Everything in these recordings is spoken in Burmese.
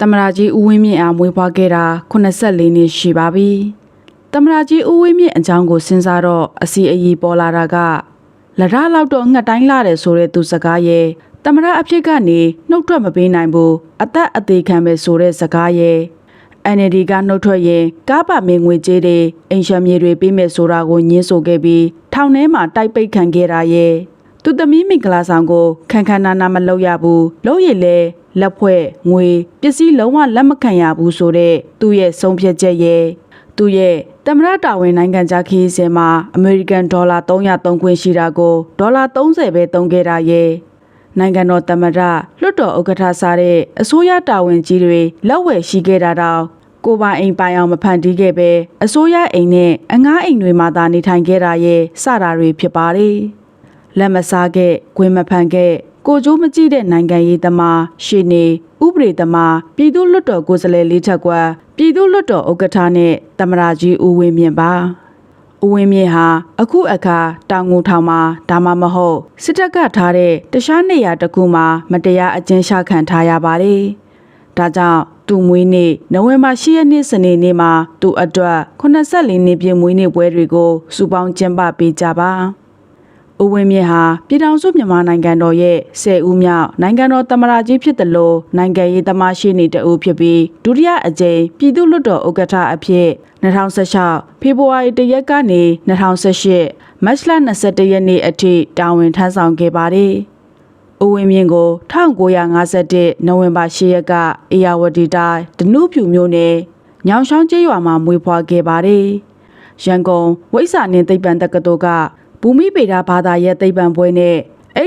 တမရာကြီးဦးဝင်းမြင့်အားမွေးဖွားခဲ့တာ84နှစ်ရှိပါပြီ။တမရာကြီးဦးဝင်းမြင့်အကြောင်းကိုစဉ်းစားတော့အစီအီပေါ်လာတာကလရလောက်တော့ငှက်တိုင်းလာတယ်ဆိုတဲ့သူစကားရဲ့တမရအဖြစ်ကနေနှုတ်ထွက်မပေးနိုင်ဘူးအသက်အသေးခံပဲဆိုတဲ့စကားရဲ့ NLD ကနှုတ်ထွက်ရင်ကားပါမင်းငွေကြေးတွေအိမ်ရှမ်းမြေတွေပေးမယ်ဆိုတာကိုညှင်းဆိုခဲ့ပြီးထောင်ထဲမှာတိုက်ပိတ်ခံခဲ့တာရဲ့သူသမီးမင်္ဂလာဆောင်ကိုခန်းခန်းနာနာမလုပ်ရဘူးလို့ရည်လေ လက်ဖွဲ့ငွေပစ္စည်းလုံးဝလက်မခံရဘူးဆိုတဲ့သူ့ရဲ့ဆုံးဖြတ်ချက်ရဲ့သူရဲ့တမရတာဝန်နိုင်ငံခြားခီးစဉ်မှာအမေရိကန်ဒေါ်လာ303ခွင့်ရှိတာကိုဒေါ်လာ30ပဲသုံးခဲ့တာရဲ့နိုင်ငံတော်တမရလွတ်တော်ဥက္ကဋ္ဌစားတဲ့အစိုးရတာဝန်ကြီးတွေလက်ဝယ်ရှိခဲ့တာတော့ကိုပိုင်အိမ်ပိုင်အောင်မဖန်တီးခဲ့ပဲအစိုးရအိမ်နဲ့အငားအိမ်တွေမှာသာနေထိုင်ခဲ့တာရဲ့စတာတွေဖြစ်ပါတယ်လက်မစားခဲ့၊ခွင်မဖန်ခဲ့ ကိုကျိုးမကြည့်တဲ့နိုင်ငံရေးသမားရှေနေဥပဒေသမားပြည်သူ့လွတ်တော်ကိုယ်စားလှယ်လေးထက်ကွာပြည်သူ့လွတ်တော်ဥက္ကဋ္ဌနဲ့တမရာကြီးဦးဝင်းမြင့်ပါဦးဝင်းမြင့်ဟာအခုအခါတောင်ငူထောင်မှာဒါမှမဟုတ်စစ်တပ်ကထားတဲ့တခြားနေရာတစ်ခုမှာမတရားအကျဉ်းချခံထားရပါတယ်ဒါကြောင့်သူ့မွေးနေ့နိုဝင်ဘာ10ရက်နေ့စနေနေ့မှာသူ့အတွက်84နှစ်ပြည့်မွေးနေ့ပွဲတွေကိုစုပေါင်းကျင်းပပေးကြပါ ဦးဝင်းမြင့်ဟာပြည်ထောင်စုမြန်မာနိုင်ငံတော်ရဲ့ဆယ်ဦးမြောက်နိုင်ငံတော်သမ္မတကြီးဖြစ်တယ်လို့နိုင်ငံရေးသမားရှိနေတဦးဖြစ်ပြီးဒုတိယအကြိမ်ပြည်သူ့လွှတ်တော်ဥက္ကဋ္ဌအဖြစ်2016ဖေဖော်ဝါရီ1ရက်ကနေ2018မတ်လ21ရက်နေ့အထိတာဝန်ထမ်းဆောင်ခဲ့ပါတယ်။ဦးဝင်းမြင့်ကို1951နိုဝင်ဘာ10ရက်ကအေယာဝတီတိုင်းဒနုဖြူမြို့နယ်ညောင်ချောင်းကျေးရွာမှာမွေးဖွားခဲ့ပါတယ်။ရန်ကုန်ဝိဇ္ဇာနှင့်သိပ္ပံတက္ကသိုလ်က ဘူမိဗေဒဘာသာရဲ့သိပ္ပံဘွဲ့နဲ့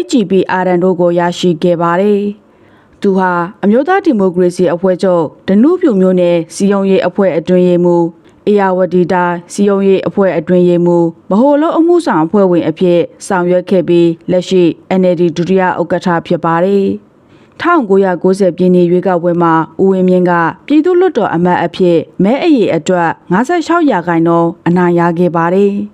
HGB အာရန်တို့ကိုရရှိခဲ့ပါတယ်။သူဟာအမျိုးသားဒီမိုကရေစီအဖွဲ့ချုပ်ဒနုဖြူမျိုးနယ်စီယုံရေးအဖွဲ့အတွင်းရေးမှူးအေယာဝတီတိုင်းစီယုံရေးအဖွဲ့အတွင်းရေးမှူးဗဟိုလုံးအမှုဆောင်အဖွဲ့ဝင်အဖြစ်ဆောင်ရွက်ခဲ့ပြီးလက်ရှိ NLD ဒုတိယဥက္ကဋ္ဌဖြစ်ပါတယ်။1990ပြည်နယ်ရွေးကောက်ပွဲမှာဦးဝင်းမြင့်ကပြည်သူ့လွှတ်တော်အမတ်အဖြစ်မဲအရေးအတွက်56ရာခိုင်နှုန်းအနိုင်ရခဲ့ပါတယ်။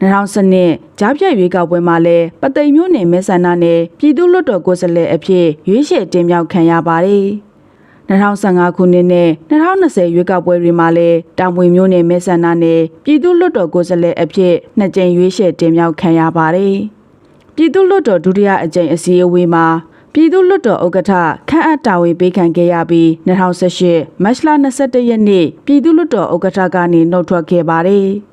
2012ကြားပြတ်ရွေးကောက်ပွဲမှာလည်းပသိမ်မျိုးနယ်မဲဆန္ဒနယ်ပြည်သူ့လွှတ်တော်ကိုယ်စားလှယ်အဖြစ်ရွေးချယ်တင်မြှောက်ခံရပါတယ်။2015ခုနှစ်နဲ့2020ရွေးကောက်ပွဲတွေမှာလည်းတောင်ပွေမျိုးနယ်မဲဆန္ဒနယ်ပြည်သူ့လွှတ်တော်ကိုယ်စားလှယ်အဖြစ်နှစ်ကြိမ်ရွေးချယ်တင်မြှောက်ခံရပါတယ်။ပြည်သူ့လွှတ်တော်ဒုတိယအကြိမ်အစည်းအဝေးမှာပြည်သူ့လွှတ်တော်ဥက္ကဋ္ဌခန့်အပ်တာဝန်ပေးခံခဲ့ရပြီး2018မတ်လ21ရက်နေ့ပြည်သူ့လွှတ်တော်ဥက္ကဋ္ဌကနေနှုတ်ထွက်ခဲ့ပါတယ်။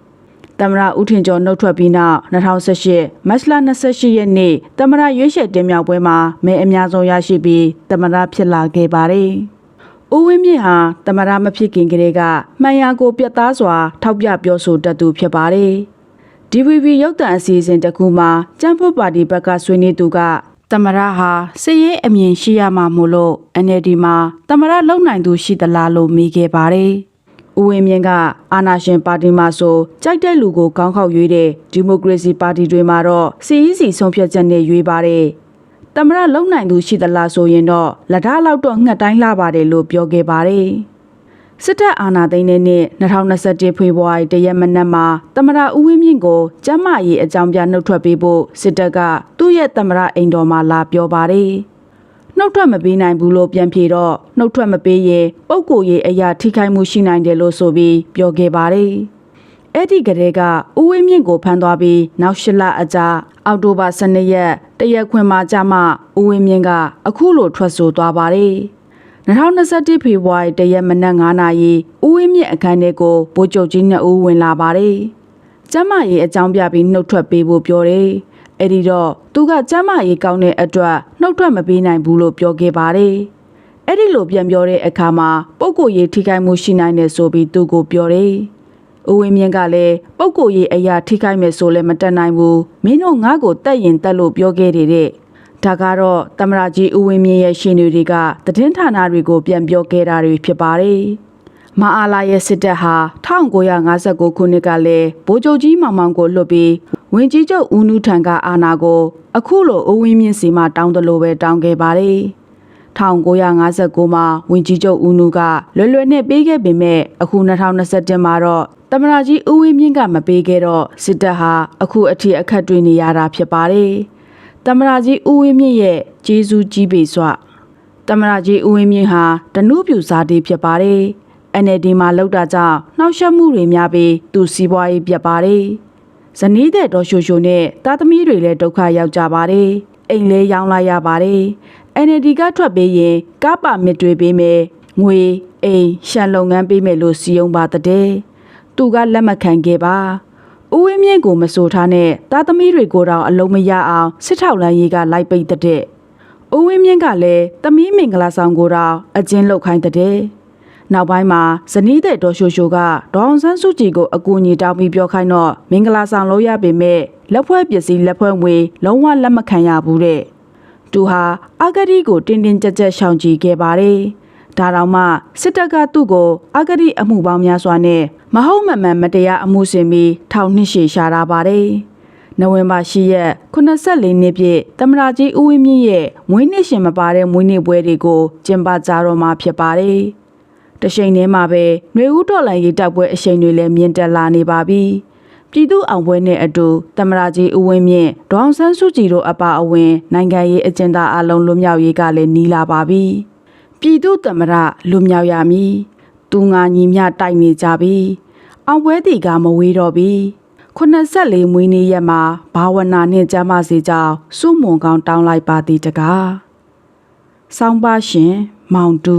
သမရဦးထင်ကျော်နှုတ်ထွက်ပြီးနောက်2018မတ်လ28ရက်နေ့သမရရွေးချယ်တင်မြှောက်ပွဲမှာမဲအများဆုံးရရှိပြီးသမရဖြစ်လာခဲ့ပါတယ်။ဦးဝင်းမြင့်ဟာသမရမဖြစ်ခင်ကလေးကမှန်ရာကိုပြတ်သားစွာ ထောက်ပြပြောဆိုတတ်သူဖြစ်ပါတယ်။ DVB ရုပ်သံအစီအစဉ်တစ်ခုမှာကျန်းဖို့ပါတီဘက်ကဆွေးနွေးသူကသမရဟာစည်ရေးအမြင်ရှိရမှာမို့လို့ NLD မှာသမရလုံနိုင်သူရှိသလားလို့မေးခဲ့ပါတယ်။ ဦးဝင်းမြင့်ကအာနာရှင်ပါတီမှာဆိုကြိုက်တဲ့လူကိုကောင်းခေါက်ရွေးတဲ့ဒီမိုကရေစီပါတီတွေမှာတော့ CEC ဆုံးဖြတ်ချက်နဲ့ရွေးပါတယ်။တမရလုံနိုင်သူရှိသလားဆိုရင်တော့လက်ဓာလောက်တော့ငှက်တိုင်းလှပါတယ်လို့ပြောခဲ့ပါတယ်။စစ်တပ်အာဏာသိမ်းတဲ့နှစ်2021ဖေဖော်ဝါရီတရက်မနက်မှာတမရဦးဝင်းမြင့်ကိုကျမ်းမာရေးအကြောင်းပြနှုတ်ထွက်ပေးဖို့စစ်တပ်ကသူ့ရဲ့တမရအိမ်တော်မှာလာပြောပါတယ်။ နှုတ်ထွက်မပေးနိုင်ဘူးလို့ပြန်ဖြေတော့နှုတ်ထွက်မပေးရင်ပုံကိုရေးအရာထိခိုက်မှုရှိနိုင်တယ်လို့ဆိုပြီးပြောခဲ့ပါတယ်။အဲ့ဒီကလေးကဥဝင်းမြင့်ကိုဖမ်းသွားပြီးနောက်၈လအကြာအောက်တိုဘာ12ရက်တရက်ခွင်မှာကြမှာဥဝင်းမြင့်ကအခုလိုထွက်ဆိုသွားပါတယ်။2021ဖေဖော်ဝါရီတရက်မနက်9နာရီဦးဝင်းမြင့်အခန်းထဲကိုဗိုလ်ချုပ်ကြီးနှစ်ဦးဝင်လာပါတယ်။ကျမကြီးအကြောင်းပြပြီးနှုတ်ထွက်ပေးဖို့ပြောတယ်။ အဲ့ဒီတော့သူကကျမ်းမာရေးကောင်းတဲ့အတွက်နှုတ်ထွက်မပေးနိုင်ဘူးလို့ပြောခဲ့ပါတယ်။အဲ့ဒီလိုပြန်ပြောတဲ့အခါမှာပုပ်ကိုရေးထိခိုက်မှုရှိနိုင်တယ်ဆိုပြီးသူကိုပြောတယ်။ဦးဝင်းမြင့်ကလည်းပုပ်ကိုရေးအရာထိခိုက်မယ်ဆိုလည်းမတက်နိုင်ဘူး။မင်းတို့ငါ့ကိုတက်ရင်တက်လို့ပြောခဲ့တယ်တဲ့။ဒါကတော့တမရာကြီးဦးဝင်းမြင့်ရဲ့ရှင်တွေကသတင်းဌာနတွေကိုပြန်ပြောခဲ့တာတွေဖြစ်ပါတယ်။မအားလာရဲ့စစ်တပ်ဟာ1959ခုနှစ်ကလည်းဗိုလ်ချုပ်ကြီးမောင်မောင်ကိုလွတ်ပြီး ဝင်ကြီးချုပ်ဦးနုထံကအာဏာကို အခုလိုအဝင်းမြင့်စီမှတောင်းတလို့ပဲတောင်းခဲ့ပါတယ်။1959မှာဝင်ကြီးချုပ်ဦးနုကလွယ်လွယ်နဲ့ပေးခဲ့ပေမဲ့အခု2021မှာတော့တမနာကြီးဦးဝင်းမြင့်ကမပေးခဲ့တော့စစ်တပ်ဟာအခုအထိအခက်တွေ့နေရတာဖြစ်ပါတယ်။တမနာကြီးဦးဝင်းမြင့်ရဲ့ဂျေဇူးကြီးပေစွာတမရကြီးဦးဝင်းမြင့်ဟာတနုပြူစားတီဖြစ်ပါတယ်။ NLD မှာလောက်တာကြောင့်နှောက်ယှက်မှုတွေများပြီးသူစီးပွားရေးပြတ်ပါတယ်။ ဇနီးတဲ့ဒေါ်ရှိုရှိုနဲ့သားသမီးတွေလည်းဒုက္ခရောက်ကြပါတယ်။အိမ်လဲရောင်းလိုက်ရပါတယ်။ NLD ကထွက်ပေးရင်ကားပါမစ်တွေပေးမယ်။ငွေအိမ်ရှန်လုပ်ငန်းပေးမယ်လို့စီယုံပါတဲ့။သူကလက်မခံခဲ့ပါ။ဦးဝင်းမြင့်ကိုမဆိုထားနဲ့သားသမီးတွေကိုတော့အလုံးမရအောင်စစ်ထောက်လန်းရေးကလိုက်ပိတ်တဲ့။ဦးဝင်းမြင့်ကလည်းသမီးမင်္ဂလာဆောင်ကိုတော့အကျဉ်းလုတ်ခိုင်းတဲ့။ နောက်ပိုင်းမှာဇနီးတဲ့ဒေါ်ရှိုရှိုကဒေါအောင်ဆန်းစုကြည်ကိုအကူအညီတောင်းပြီးပြောခိုင်းတော့မင်္ဂလာဆောင်လို့ရပေမဲ့လက်ဖွဲ့ပစ္စည်းလက်ဖွဲ့ငွေလုံးဝလက်မခံရဘူးတဲ့။သူဟာအာဂတိကိုတင်းတင်းကြပ်ကြပ်ရှောင်ကြဉ်ခဲ့ပါတယ်။ဒါတောင်မှစစ်တပ်ကသူ့ကိုအာဂတိအမှုပေါင်းများစွာနဲ့မဟုတ်မမှန်မတရားအမှုဆင်ပြီးထောင်နှစ်ရှည်ရှာတာပါတယ်။နိုဝင်ဘာ10ရက်84နှစ်ပြည့်တမရာကြီးဦးဝင်းမြင့်ရဲ့မွေးနေ့ရှင်မပါတဲ့မွေးနေ့ပွဲတွေကိုကျင်းပကြတော့မှာဖြစ်ပါတယ်။ တချိန်တည်းမှာပဲຫນွေဦးတော်လိုင်းရေးတပ်ပွဲအချိန်တွေလည်းမြင့်တက်လာနေပါပြီ။ပြည်သူအောင်ပွဲနဲ့အတူတမရာကြီးဦးဝင်းမြင့်ဒေါအောင်ဆန်းစုကြည်တို့အပါအဝင်နိုင်ငံရေးအကျဉ်းသားအလုံးလွတ်မြောက်ရေးကလည်းနီးလာပါပြီ။ပြည်သူတမရလွတ်မြောက်ရမည်။သူငါညီမျှတိုက်နေကြပြီ။အောင်ပွဲတီကမဝေးတော့ပြီ။84မွေးနေ့ရက်မှာဘာဝနာနဲ့ကျမ်းမာစေကြောင်းစုမုံကောင်းတောင်းလိုက်ပါသည်တကား။ဆောင်းပါရှင်မောင်တူ